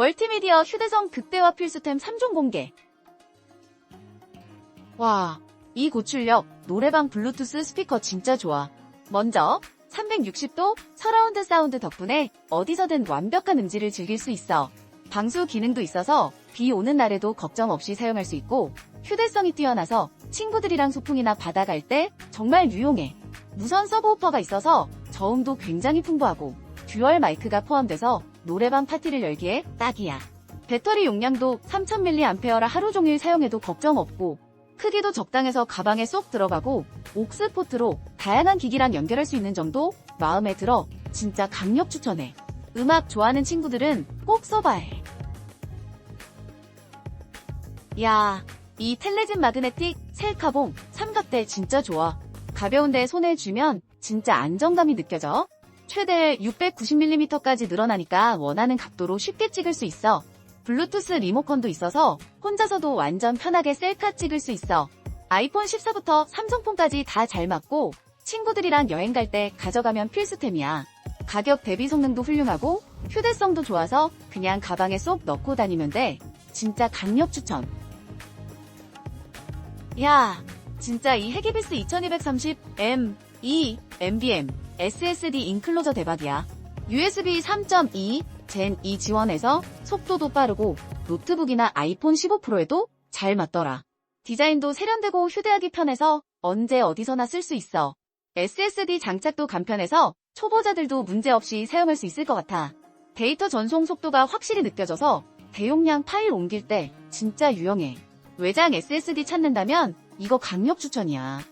멀티미디어 휴대성 극대화 필수템 3종 공개. 와, 이 고출력 노래방 블루투스 스피커 진짜 좋아. 먼저 360도 서라운드 사운드 덕분에 어디서든 완벽한 음질을 즐길 수 있어. 방수 기능도 있어서 비 오는 날에도 걱정 없이 사용할 수 있고 휴대성이 뛰어나서 친구들이랑 소풍이나 바다 갈 때 정말 유용해. 무선 서브우퍼가 있어서 저음도 굉장히 풍부하고 듀얼 마이크가 포함돼서 노래방 파티를 열기에 딱이야. 배터리 용량도 3000mAh라 하루 종일 사용해도 걱정 없고 크기도 적당해서 가방에 쏙 들어가고 옥스 포트로 다양한 기기랑 연결할 수 있는 점도 마음에 들어 진짜 강력 추천해. 음악 좋아하는 친구들은 꼭 써봐야 해. 야, 이 텔레진 마그네틱 셀카봉 삼각대 진짜 좋아. 가벼운데 손에 쥐면 진짜 안정감이 느껴져. 최대 690mm까지 늘어나니까 원하는 각도로 쉽게 찍을 수 있어. 블루투스 리모컨도 있어서 혼자서도 완전 편하게 셀카 찍을 수 있어. 아이폰 14부터 삼성폰까지 다 잘 맞고 친구들이랑 여행 갈 때 가져가면 필수템이야. 가격 대비 성능도 훌륭하고 휴대성도 좋아서 그냥 가방에 쏙 넣고 다니면 돼. 진짜 강력 추천. 야, 진짜 이 헤기비스 2230M, 2, MBM, SSD 인클로저 대박이야. USB 3.2, 젠 2 지원해서 속도도 빠르고 노트북이나 아이폰 15 프로에도 잘 맞더라. 디자인도 세련되고 휴대하기 편해서 언제 어디서나 쓸 수 있어. SSD 장착도 간편해서 초보자들도 문제없이 사용할 수 있을 것 같아. 데이터 전송 속도가 확실히 느껴져서 대용량 파일 옮길 때 진짜 유용해. 외장 SSD 찾는다면 이거 강력 추천이야.